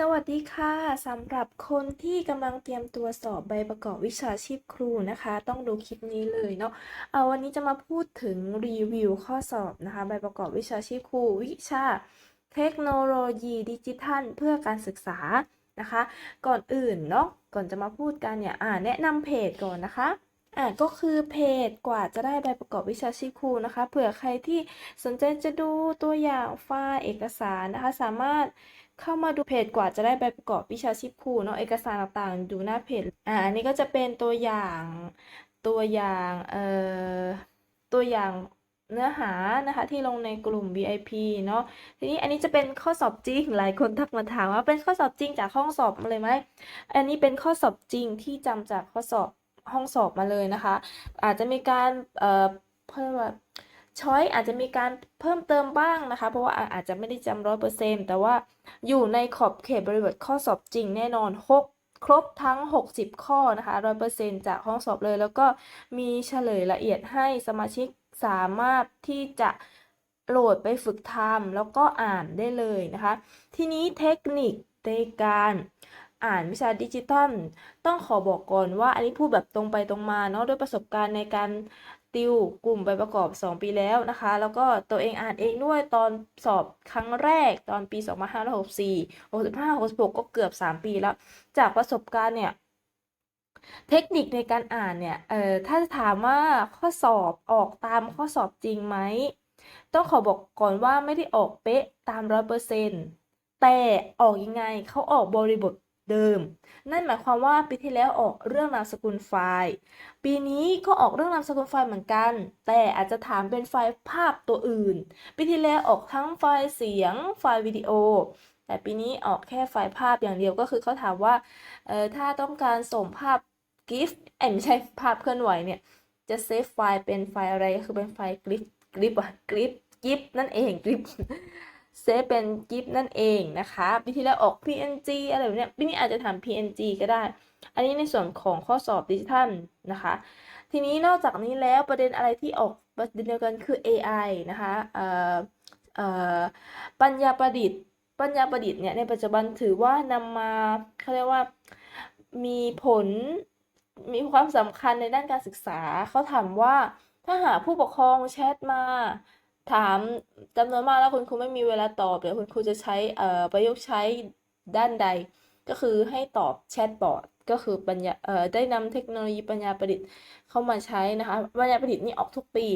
สวัสดีค่ะสำหรับคนที่กำลังเตรียมตัวสอบใบประกอบวิชาชีพครูนะคะ ต้องดูคลิปนี้เลยเนาะเอาวันนี้จะมาพูดถึงรีวิวข้อสอบนะคะ ใบประกอบวิชาชีพครูวิชาเทคโนโลยีดิจิทัล เพื่อการศึกษานะคะ ก่อนอื่นเนาะก่อนจะมาพูดกันเนี่ยอ่าแนะนำเพจก่อนนะคะ อ่าก็คือเพจกว่าจะได้ใบประกอบวิชาชีพครูนะคะ เผื่อใครที่สนใจจะดูตัวอย่างไฟล์เอกสารนะคะ สามารถเข้ามาดูเพจกว่าจะได้ใบประกอบวิชาชีพครูเนาะเอกสารต่างๆ ดูหน้าเพจอ่าอันนี้ก็จะเป็นตัวอย่างตัวอย่างเอ่อตัวอย่างเนื้อหานะคะที่ลงในกลุ่ม VIP เนาะทีนี้อันนี้จะเป็นข้อสอบจริงหลายคนทักมาถามว่าเป็นข้อสอบจริงจากห้องสอบเลยไหมอันนี้เป็นข้อสอบจริงที่จำจากข้อสอบ ห้องสอบมาเลยนะคะ อาจจะมีการเอ่อเพิ่มว่าช้อยอาจจะมีการเพิ่มเติมบ้างนะคะ เพราะว่าอาจจะไม่ได้จำร้อยเปอร์เซ็นต์แต่ว่าอยู่ในขอบเขตบริบทข้อสอบจริงแน่นอนหกครบทั้ง 60 ข้อนะคะร้อยเปอร์เซ็นต์จากห้องสอบเลย แล้วก็มีเฉลยละเอียดให้สมาชิกสามารถที่จะโหลดไปฝึกทำแล้วก็อ่านได้เลยนะคะ ทีนี้เทคนิคในการ อ่านวิชาดิจิทัล ต้องขอบอกก่อนว่าอันนี้พูดแบบตรงไปตรงมาเนาะด้วยประสบการณ์ในการติวกลุ่มใบประกอบ 2 ปีแล้วนะคะ แล้วก็ตัวเองอ่านเองด้วยตอนสอบครั้งแรกตอนปี 2564 65 66 ก็เกือบ 3 ปีแล้ว จากประสบการณ์เนี่ยเทคนิคในการอ่านเนี่ย เอ่อ ถ้าจะถามว่าข้อสอบออกตามข้อสอบจริงไหม ต้องขอบอกก่อนว่าไม่ได้ออกเป๊ะตามร้อยเปอร์เซ็นต์แต่ออกยังไงเขาออกบริบท เดิม นั่นหมายความว่าปีที่แล้วออกเรื่องนามสกุลไฟล์ ปีนี้ก็ออกเรื่องนามสกุลไฟล์เหมือนกัน แต่อาจจะถามเป็นไฟล์ภาพตัวอื่น ปีที่แล้วออกทั้งไฟล์เสียง ไฟล์วิดีโอ แต่ปีนี้ออกแค่ไฟล์ภาพอย่างเดียวก็คือเขาถามว่าเออถ้าต้องการส่งภาพ GIF เอ้ยไม่ใช่ภาพเคลื่อนไหวเนี่ย จะเซฟไฟล์เป็นไฟล์อะไรก็คือเป็นไฟล์ GIF GIF อะ GIF GIF นั่นเอง GIF เซฟเป็น GIF นั่นเองนะคะปีที่แล้วออก PNG อะไรแบบนี้ยปีนี้อาจจะถาม PNG ก็ได้ อันนี้ในส่วนของข้อสอบดิจิทัลนะคะ ทีนี้นอกจากนี้แล้วประเด็นอะไรที่ออกประเด็นเดียวกันคือ AI นะคะเอ่อเอ่อปัญญาประดิษฐ์ ปัญญาประดิษฐ์เนี่ยในปัจจุบันถือว่านำมาเขาเรียกว่ามีผลมีความสำคัญในด้านการศึกษาเขาถามว่าถ้าหากผู้ปกครองแชทมา ถามจำนวนมากแล้วคุณครูไม่มีเวลาตอบเดี๋ยวคุณครูจะใช้เอ่อประยุกต์ใช้ด้านใด ก็คือให้ตอบแชทบอทก็คือปัญญาเอ่อได้นำเทคโนโลยีปัญญาประดิษฐ์เข้ามาใช้นะคะปัญญาประดิษฐ์นี่ออกทุกปี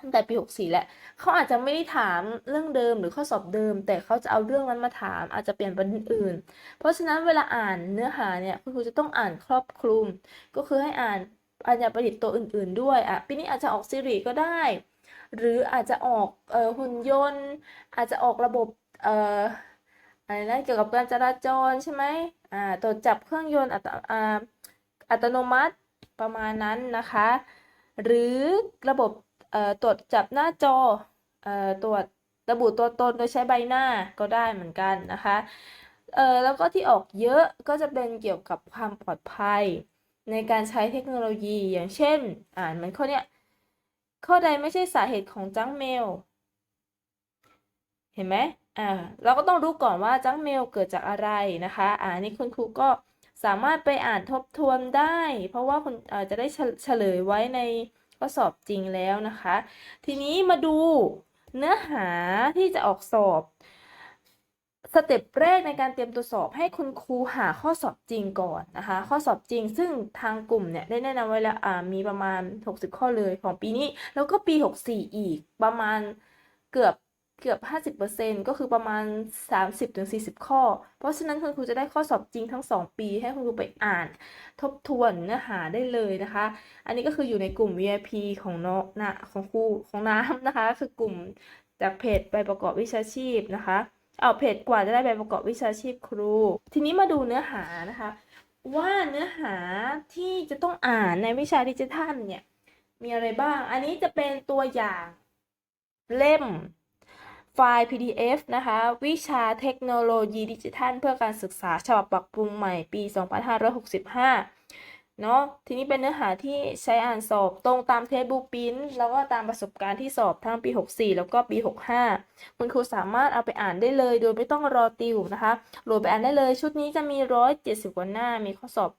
ตั้งแต่ปี 64แหละเขาอาจจะไม่ได้ถามเรื่องเดิมหรือข้อสอบเดิม แต่เขาจะเอาเรื่องนั้นมาถาม อาจจะเปลี่ยนประเด็นอื่น เพราะฉะนั้นเวลาอ่านเนื้อหาเนี่ยคุณครูจะต้องอ่านครอบคลุม ก็คือให้อ่านปัญญาประดิษฐ์ตัวอื่น ๆ ด้วยอะปีนี้อาจจะออกซีรีส์ก็ได้ หรืออาจจะออกเออหุ่นยนต์ อาจจะออกระบบเอออะไรนะเกี่ยวกับการจราจรใช่ไหมอ่าตรวจจับเครื่องยนต์อัตอ่าอัตโนมัติประมาณนั้นนะคะ หรือระบบเอ่อตรวจจับหน้าจอเอ่อตรวจระบุตัวตนโดยใช้ใบหน้าก็ได้เหมือนกันนะคะเอ่อแล้วก็ที่ออกเยอะก็จะเป็นเกี่ยวกับความปลอดภัยในการใช้เทคโนโลยีอย่างเช่น อ่านเหมือนข้อเนี้ย ข้อใดไม่ใช่สาเหตุของจังเมล เห็นไหมอ่าเราก็ต้องรู้ก่อนว่าจังเมลเกิดจากอะไรนะคะอ่านี่คุณครูก็สามารถไปอ่านทบทวนได้ เพราะว่าคุณอาจจะได้เฉลยไว้ในข้อสอบจริงแล้วนะคะ ทีนี้มาดูเนื้อหาที่จะออกสอบ สเต็ปแรกในการเตรียมตัวสอบให้คุณครูหาข้อสอบจริงก่อนนะคะ ข้อสอบจริงซึ่งทางกลุ่มเนี่ยได้แนะนำไว้แล้วมีประมาณ 60 ข้อเลยของปีนี้ แล้วก็ปี 64 อีกประมาณเกือบเกือบ 50%ก็คือประมาณ 30-40 ข้อ เพราะฉะนั้นคุณครูจะได้ข้อสอบจริงทั้ง 2 ปี ให้คุณครูไปอ่าน ทบทวนเนื้อหาได้เลยนะคะ อันนี้ก็คืออยู่ในกลุ่ม VIP ของนนะของครูของน้ำนะคะ คือกลุ่มจากเพจใบประกอบวิชาชีพนะคะ เอาเพจกว่าจะได้ใบประกอบวิชาชีพครู ทีนี้มาดูเนื้อหานะคะ ว่าเนื้อหาที่จะต้องอ่านในวิชาดิจิทัลเนี่ย มีอะไรบ้าง อันนี้จะเป็นตัวอย่างเล่มไฟล์ PDF นะคะ วิชาเทคโนโลยีดิจิทัล เพื่อการศึกษาฉบับปรับปรุงใหม่ปี 2565 เนาะทีนี้เป็นเนื้อหาที่ใช้อ่านสอบตรงตามเทปบูปินแล้วก็ตามประสบการณ์ที่สอบทั้งปี 64 แล้วก็ปี 65 คุณครูสามารถเอาไปอ่านได้เลย โดยไม่ต้องรอติวนะคะโหลดไปอ่านได้เลย ชุดนี้จะมี 170 กว่าหน้า มีข้อสอบ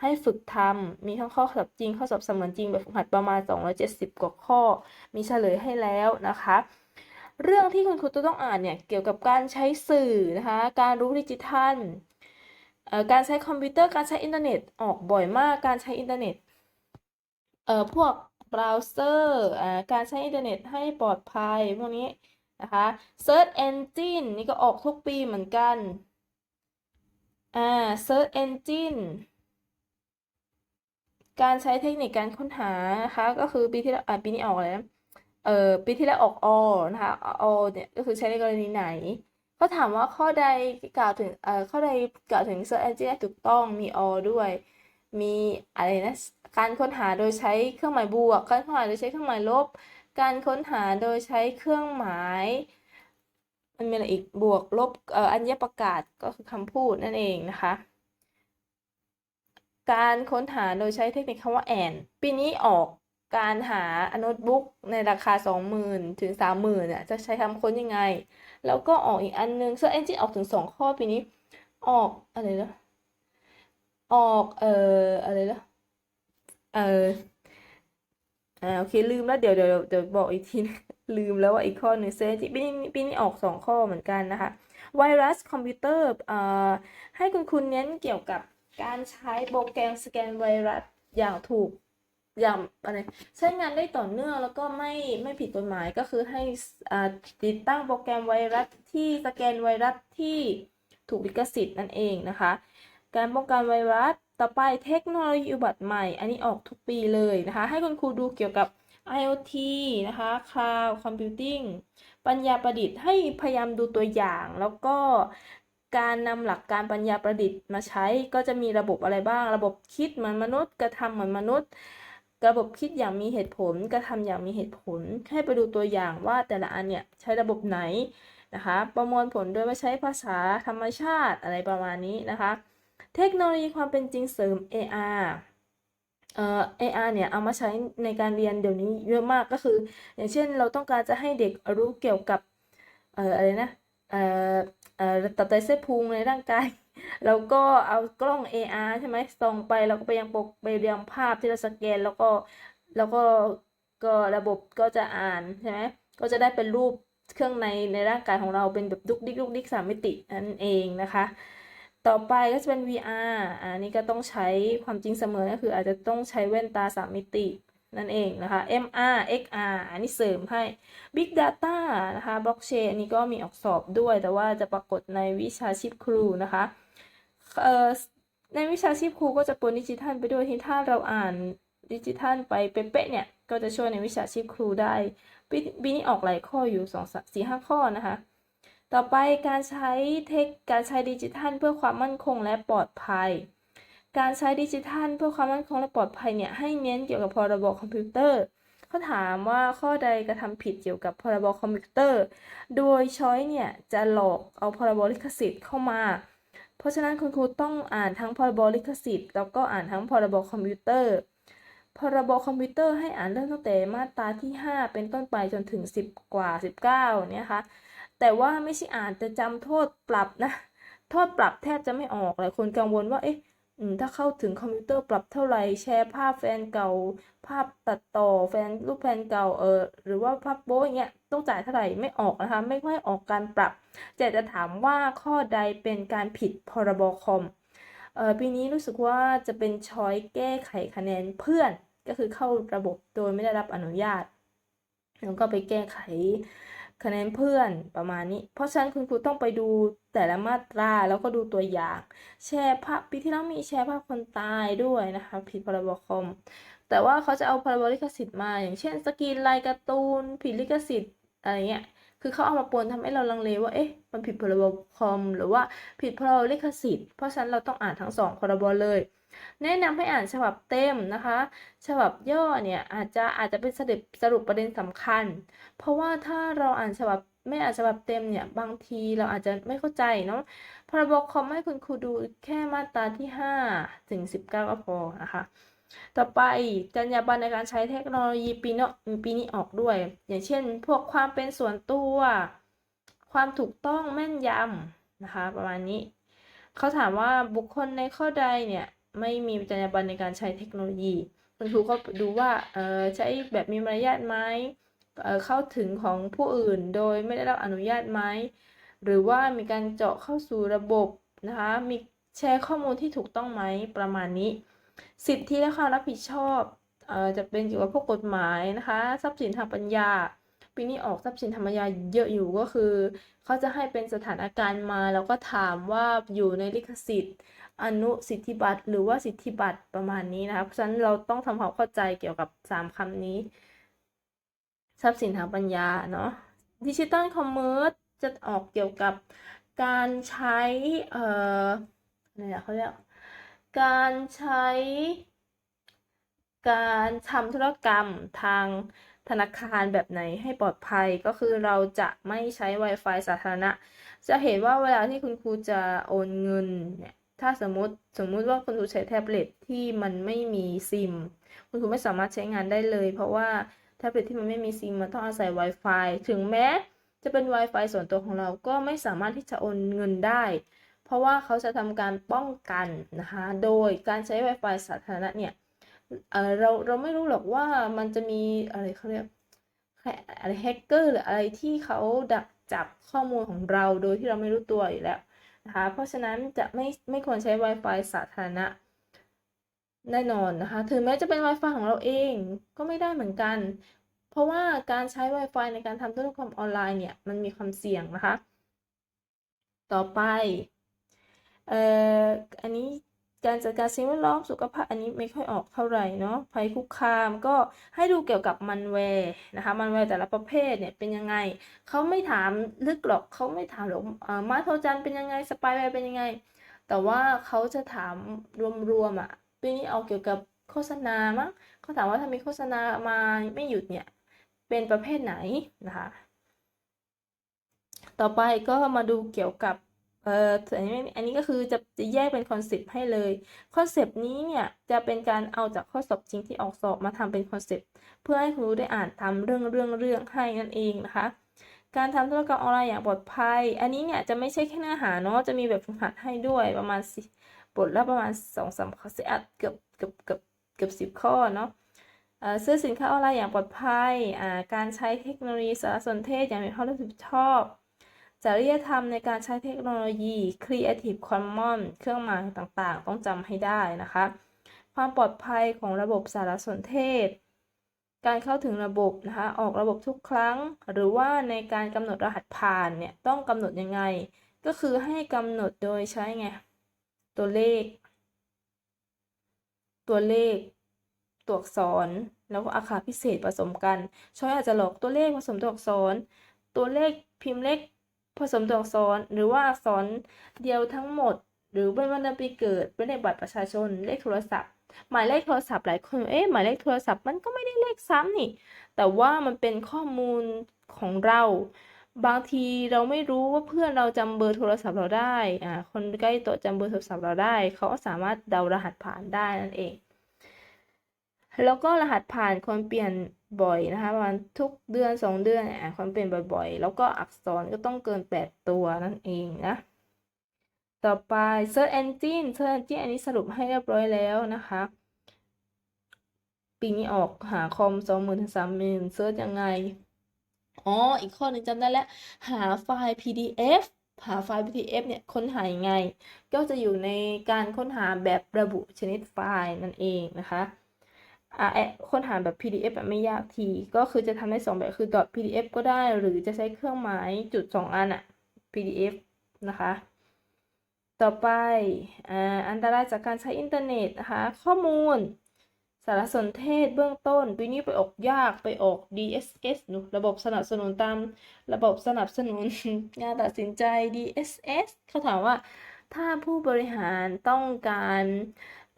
ให้ฝึกทำมีทั้งข้อสอบจริง ข้อสอบเสมือนจริงแบบฝึกหัดประมาณ 270 กว่าข้อ มีเฉลยให้แล้วนะคะเรื่องที่คุณครูจะต้องอ่านเนี่ยเกี่ยวกับการใช้สื่อนะคะ การรู้ดิจิทัล การใช้คอมพิวเตอร์การใช้อินเทอร์เน็ตออกบ่อยมากการใช้อินเทอร์เน็ตเอ่อพวกเบราว์เซอร์การใช้อินเทอร์เน็ตให้ปลอดภัยพวกนี้นะคะ Search Engine นี่ก็ออกทุกปีเหมือนกันอ่า Search Engine การใช้เทคนิคการค้นหานะคะก็คือปีที่แล้วปีนี้ออกอะไรนะเอ่อปีที่แล้วออก all นะคะ all เนี่ยก็คือใช้ในกรณีไหน ก็ถามว่าข้อใดกล่าวถึงเอ่อข้อใดกล่าวถึง search engine ได้ถูกต้องมี all ด้วย มีอะไรนะการค้นหาโดยใช้เครื่องหมายบวก การค้นหาโดยใช้เครื่องหมายลบ การค้นหาโดยใช้เครื่องหมาย มันมีอะไรอีกบวกลบเอ่ออัญญประกาศก็คือคำพูดนั่นเองนะคะการค้นหาโดยใช้เทคนิคคำว่า and ปีนี้ออก การหาโน้ตบุ๊กในราคา 20,000 ถึง 30,000เนี่ยจะใช้คำค้นยังไง แล้วก็ออกอีกอันนึง Search Engine ออกถึง 2 ข้อปีนี้ ออกอะไรนะออกเอ่ออะไรนะเอ่ออ่าโอเคลืมแล้วเดี๋ยวเดี๋ยวเดี๋ยวบอกอีกทีนะลืมแล้วว่าอีกข้อหนึ่ง Search Engine ปีนี้ปีนี้ออก2ข้อเหมือนกันนะคะ ไวรัสคอมพิวเตอร์เอ่อให้คุณคุณเน้นเกี่ยวกับการใช้โปรแกรมสแกนไวรัสอย่างถูก อย่างอะไรใช้งานได้ต่อเนื่องแล้วก็ไม่ไม่ผิดกฎหมายก็คือให้ติดตั้งโปรแกรมไวรัสที่สแกนไวรัสที่ถูกลิขสิทธิ์นั่นเองนะคะ การป้องกันไวรัสต่อไปเทคโนโลยีอุบัติใหม่ อันนี้ออกทุกปีเลยนะคะ ให้คุณครูดูเกี่ยวกับ IoT นะคะ Cloud Computing ปัญญาประดิษฐ์ให้พยายามดูตัวอย่าง แล้วก็การนำหลักการปัญญาประดิษฐ์มาใช้ก็จะมีระบบอะไรบ้าง ระบบคิดเหมือนมนุษย์ กระทำเหมือนมนุษย์ ระบบคิดอย่างมีเหตุผล กระทำอย่างมีเหตุผล ให้ไปดูตัวอย่างว่าแต่ละอันเนี่ยใช้ระบบไหนนะคะ ประมวลผลโดยว่าใช้ภาษาธรรมชาติอะไรประมาณนี้นะคะ เทคโนโลยีความเป็นจริงเสริม AR เอ่อ AR เนี่ยเอามาใช้ในการเรียนเดี๋ยวนี้เยอะมากก็คือ อย่างเช่นเราต้องการจะให้เด็กรู้เกี่ยวกับเอ่ออะไรนะเอ่อเอ่อตับไตเส้นพุงในร่างกาย แล้วก็เอากล้อง AR ใช่ไหมส่องไปแล้วก็ไปยังปกไปเรียงภาพที่เราสแกน แล้วก็แล้วก็ก็ระบบก็จะอ่านใช่ไหมก็จะได้เป็นรูปเครื่องในในร่างกายของเราเป็นแบบดุกดิกดุกดิกสามมิตินั่นเองนะคะ ต่อไปก็จะเป็น VR อันนี้ก็ต้องใช้ความจริงเสมอก็คืออาจจะต้องใช้แว่นตาสามมิตินั่นเองนะคะ MR XR อันนี้เสริมให้ Big Data นะคะ Blockchain อันนี้ก็มีออกสอบด้วย แต่ว่าจะปรากฏในวิชาชีพครูนะคะ เอ่อในวิชาชีพครูก็จะปนดิจิทัลไปด้วยที่ถ้าเราอ่านดิจิทัลไปเป๊ะเนี่ย ก็จะช่วยในวิชาชีพครูได้ปีปนี้ออกหลายข้ออยู่สองสี่ห้าข้อนะคะ ต่อไปการใช้เทคการใช้ดิจิทัลเพื่อความมั่นคงและปลอดภัย การใช้ดิจิทัลเพื่อความมั่นคงและปลอดภัยเนี่ยให้เน้นเกี่ยวกับพรบคอมพิวเตอร์เขาถามว่าข้อใดกระทำผิดเกี่ยวกับพรบคอมพิวเตอร์ โดยช้อยเนี่ยจะหลอกเอาพรบลิขสิทธิ์เข้ามา เพราะฉะนั้นคุณครูต้องอ่านทั้งพรบลิขสิทธิ์ แล้วก็อ่านทั้งพรบคอมพิวเตอร์ พรบคอมพิวเตอร์ให้อ่านเริ่มตั้งแต่มาตราที่ 5 เป็นต้นไปจนถึง 10 กว่า 19เนี่ยค่ะแต่ว่าไม่ใช่อ่านแต่จำโทษปรับนะ โทษปรับแทบจะไม่ออกหลายคนกังวลว่าเอ๊ะ ถ้าเข้าถึงคอมพิวเตอร์ปรับเท่าไหร่แชร์ภาพแฟนเก่า ภาพตัดต่อแฟนรูปแฟนเก่าเออหรือว่าภาพโป๊อย่างเงี้ยต้องจ่ายเท่าไหร่ไม่ออกนะคะ ไม่ค่อยออกการปรับแต่จะถามว่าข้อใดเป็นการผิดพรบคอมเออปีนี้รู้สึกว่าจะเป็นช้อยแก้ไขคะแนนเพื่อนก็คือเข้าระบบโดยไม่ได้รับอนุญาตแล้วก็ไปแก้ไข คะแนนเพื่อนประมาณนี้ เพราะฉะนั้นคุณครูต้องไปดูแต่ละมาตราแล้วก็ดูตัวอย่าง แชร์ภาพปีที่แล้วมีแชร์ภาพคนตายด้วยนะคะผิดพรบคอม แต่ว่าเขาจะเอาพรบลิขสิทธิ์มา อย่างเช่น สกรีนลายการ์ตูนผิดลิขสิทธิ์อะไรเงี้ย คือเขาเอามาปนทำให้เราลังเลว่า เอ๊ะ มันผิดพรบคอม หรือว่าผิดพรบลิขสิทธิ์ เพราะฉะนั้นเราต้องอ่านทั้งสองพรบเลย แนะนำให้อ่านฉบับเต็มนะคะ ฉบับย่อเนี่ยอาจจะอาจจะเป็นสรุปสรุปประเด็นสำคัญ เพราะว่าถ้าเราอ่านฉบับไม่อ่านฉบับเต็มเนี่ยบางทีเราอาจจะไม่เข้าใจเนาะพรบคอมให้คุณครูดูแค่มาตราที่5ถึง19ก็พอนะคะ ต่อไปจรรยาบรรณในการใช้เทคโนโลยีปีนปีนี้ออกด้วย อย่างเช่น พวกความเป็นส่วนตัว ความถูกต้องแม่นยำนะคะ ประมาณนี้ เขาถามว่าบุคคลในข้อใดเนี่ยไม่มีจรรยาบรรณในการใช้เทคโนโลยีคุณครูก็ดูว่าเออใช้แบบมีมารยาทไหมเออเข้าถึงของผู้อื่นโดยไม่ได้รับอนุญาตไหมหรือว่ามีการเจาะเข้าสู่ระบบนะคะมีแชร์ข้อมูลที่ถูกต้องไหมประมาณนี้ สิทธิและความรับผิดชอบเอ่อจะเป็นเกี่ยวกับพวกกฎหมายนะคะ ทรัพย์สินทางปัญญา ปีนี้ออกทรัพย์สินทางปัญญาเยอะอยู่ก็คือ เขาจะให้เป็นสถานการณ์มาแล้วก็ถามว่าอยู่ในลิขสิทธิ์ อนุสิทธิบัตรหรือว่าสิทธิบัตรประมาณนี้นะคะเพราะฉะนั้นเราต้องทำความเข้าใจเกี่ยวกับ 3คำนี้ ทรัพย์สินทางปัญญาเนาะดิจิตอลคอมเมอร์สจะออกเกี่ยวกับการใช้เอ่ออะไรเขาเรียก การใช้ การทำธุรกรรมทางธนาคารแบบไหนให้ปลอดภัยก็คือเราจะไม่ใช้ Wi-Fi สาธารณะ จะเห็นว่าเวลาที่คุณครูจะโอนเงินเนี่ยถ้าสมมติสมมุติว่าคุณครูใช้แท็บเล็ตที่มันไม่มีซิม คุณครูไม่สามารถใช้งานได้เลย เพราะว่าแท็บเล็ตที่มันไม่มีซิมมันต้องอาศัย Wi-Fi ถึงแม้จะเป็น Wi-Fi ส่วนตัวของเราก็ไม่สามารถที่จะโอนเงินได้ เพราะว่าเขาจะทำการป้องกันนะคะโดยการใช้ Wi-Fi สาธารณะเนี่ยเเราเราไม่รู้หรอกว่ามันจะมีอะไรเขาเรียกอะไรแฮกเกอร์หรืออะไรที่เขาดักจับข้อมูลของเราโดยที่เราไม่รู้ตัวอยู่แล้วนะคะเพราะฉะนั้นจะไม่ไม่ควรใช้ Wi-Fi สาธารณะแน่นอนนะคะ ถึงแม้จะเป็น Wi-Fi ของเราเองก็ไม่ได้เหมือนกัน เพราะว่าการใช้ Wi-Fi ในการทำธุรกรรมออนไลน์เนี่ย มันมีความเสี่ยงนะคะ ต่อไป อ่ออันนี้การจัดการสิ่งแวดล้อมสุขภาพอันนี้ไม่ค่อยออกเท่าไหร่เนาะภัยคุกคามก็ให้ดูเกี่ยวกับมันแวร์นะคะมันแวร์แต่ละประเภทเนี่ยเป็นยังไงเขาไม่ถามลึกหรอกเขาไม่ถามหรอกอ่ามาโทจันเป็นยังไงสปายแวร์เป็นยังไง แต่ว่าเขาจะถามรวมๆอะปีนี้เอาเกี่ยวกับโฆษณามั้งเขาถามว่าถ้ามีโฆษณามาไม่หยุดเนี่ยเป็นประเภทไหนนะคะต่อไปก็มาดูเกี่ยวกับ เอ่ออันนี้ก็คือจะจะแยกเป็นคอนเซปต์ให้เลย คอนเซปต์นี้เนี่ยจะเป็นการเอาจากข้อสอบจริงที่ออกสอบมาทำเป็นคอนเซปต์เพื่อให้ครูได้อ่านตาเรื่องเรื่องเรื่องให้นั่นเองนะคะ การทำธุรกรรมออนไลน์อย่างปลอดภัย อันนี้เนี่ยจะไม่ใช่แค่เนื้อหาเนาะจะมีแบบฝึกหัดให้ด้วยประมาณสิบทละประมาณสองสามข้อเสียเกือบเกือบเกือบเกือบสิบข้อเนาะเอ่อซื้อสินค้าออนไลน์อย่างปลอดภัยอ่าการใช้เทคโนโลยีสารสนเทศอย่างมีความรับผิดชอบ จริยธรรมในการใช้เทคโนโลยี Creative Commons เครื่องหมายต่างๆ ต้องจำให้ได้นะคะ ความปลอดภัยของระบบสารสนเทศ การเข้าถึงระบบนะคะ ออกระบบทุกครั้ง หรือว่าในการกำหนดรหัสผ่านเนี่ย ต้องกำหนดยังไง ก็คือให้กำหนดโดยใช้ไง ตัวเลข ตัวเลข ตัวอักษร แล้วก็อาคาพิเศษผสมกันช้อยอาจจะหลอกตัวเลขผสมตัวอักษร ตัวเลขพิมพ์เล็ก ผสมตัวอักษรหรือว่าอักษรเดียวทั้งหมด หรือเป็นวันเดือนปีเกิดเป็นเลขบัตรประชาชนเลขโทรศัพท์ หมายเลขโทรศัพท์หลายคนเอ๊ะหมายเลขโทรศัพท์มันก็ไม่ได้เลขซ้ำนี่ แต่ว่ามันเป็นข้อมูลของเรา บางทีเราไม่รู้ว่าเพื่อนเราจำเบอร์โทรศัพท์เราได้อ่าคนใกล้ตัวจำเบอร์โทรศัพท์เราได้ เขาสามารถเดารหัสผ่านได้นั่นเอง แล้วก็รหัสผ่านควรเปลี่ยนบ่อยนะคะประมาณทุกเดือนสองเดือนอะควรเปลี่ยนบ่อยๆ แล้วก็อักษรก็ต้องเกินแปดตัวนั่นเองนะ ต่อไป Search Engine Search Engine อันนี้สรุปให้เรียบร้อยแล้วนะคะปีนี้ออกหาคอมสองหมื่นถึงสามหมื่นเซิร์ชยังไง อ๋อ อีกข้อหนึ่งจำได้แล้ว หาไฟล์ PDF หาไฟล์ PDF เนี่ย ค้นหายังไง ก็จะอยู่ในการค้นหาแบบระบุชนิดไฟล์นั่นเองนะคะ อ่าแอค้นหาแบบ PDF แบบไม่ยากที ก็คือจะทำได้สองแบบคือ .pdf ก็ได้หรือจะใช้เครื่องหมายจุดสองอันอะ PDF นะคะ ต่อไปอ่าอันตรายจากการใช้อินเทอร์เน็ตนะคะ ข้อมูล สารสนเทศเบื้องต้น ปีนี้ไปออกยากไปออก DSS หนูระบบสนับสนุนตามระบบสนับสนุนงานตัดสินใจ DSS เขาถามว่าถ้าผู้บริหารต้องการ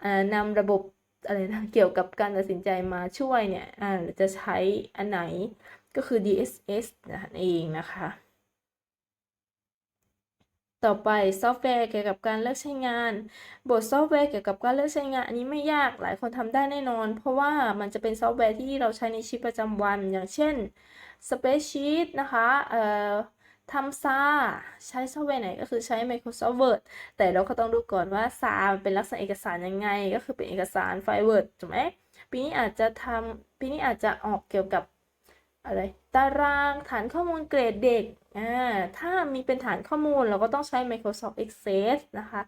อ่านำระบบ อะไรนะเกี่ยวกับการตัดสินใจมาช่วยเนี่ยจะใช้อันไหนก็คือ DSS นั่นเองนะคะ ต่อไปซอฟต์แวร์เกี่ยวกับการเลือกใช้งาน บทซอฟต์แวร์เกี่ยวกับการเลือกใช้งาน อันนี้ไม่ยากหลายคนทำได้แน่นอน เพราะว่ามันจะเป็นซอฟต์แวร์ที่เราใช้ในชีวิตประจำวัน อย่างเช่น Spreadsheet นะคะเอ่อ ทำซาใช้ซอฟต์แวร์ไหนก็คือใช้ Microsoft Word แต่เราก็ต้องดูก่อนว่าซามันเป็นลักษณะเอกสารยังไง ก็คือเป็นเอกสารไฟล์ Word ถูกไหมปีนี้อาจจะทำปีนี้อาจจะออกเกี่ยวกับอะไรตารางฐานข้อมูลเกรดเด็กอ่าถ้ามีเป็นฐานข้อมูลเราก็ต้องใช้ Microsoft Access นะคะ